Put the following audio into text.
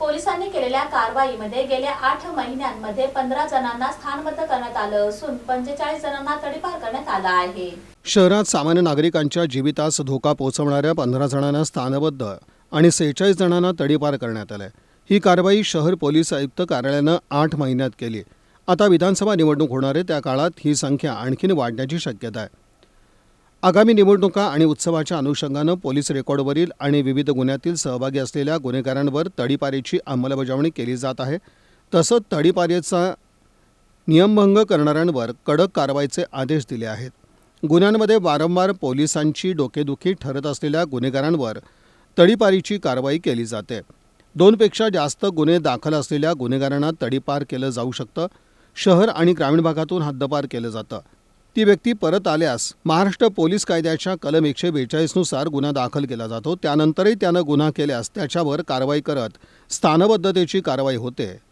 पोलिसांनी केलेल्या कारवाईमध्ये गेल्या आठ महिन्यांमध्ये पंधरा जणांना स्थानबद्ध करण्यात आलं असून पंचेचाळीस जणांना तडीपार करण्यात आला आहे. शहरात सामान्य नागरिकांच्या जीवितास धोका पोहोचवणाऱ्या पंधरा जणांना स्थानबद्ध आणि सेहेचाळीस जणांना तडीपार करण्यात आलं ही कारवाई शहर पोलीस आयुक्त कार्यालयानं आठ महिन्यात केली. आता विधानसभा निवडणूक होणार आहे त्या काळात ही संख्या आणखीन वाढण्याची शक्यता आहे. आगामी निवडणुका आणि उत्सवाच्या अनुषंगानं पोलीस रेकॉर्डवरील आणि विविध गुन्ह्यातील सहभागी असलेल्या गुन्हेगारांवर तडीपारीची अंमलबजावणी केली जात आहे. तसंच तडीपारीचा नियमभंग करणाऱ्यांवर कडक कारवाईचे आदेश दिले आहेत. गुन्ह्यांमध्ये वारंवार पोलिसांची डोकेदुखी ठरत असलेल्या गुन्हेगारांवर तडीपारीची कारवाई केली जाते. दोनपेक्षा जास्त गुन्हे दाखल असलेल्या गुन्हेगारांना तडीपार केलं जाऊ शकतं. शहर आणि ग्रामीण भागातून हद्दपार केलं जातं. ती व्यक्ती परत आल्यास महाराष्ट्र पोलीस कायद्याच्या कलम एकशे बेचाळीसनुसार गुन्हा दाखल केला जातो. त्यानंतरही त्यानं गुन्हा केल्यास त्याच्यावर कारवाई करत स्थानबद्धतेची कारवाई होते.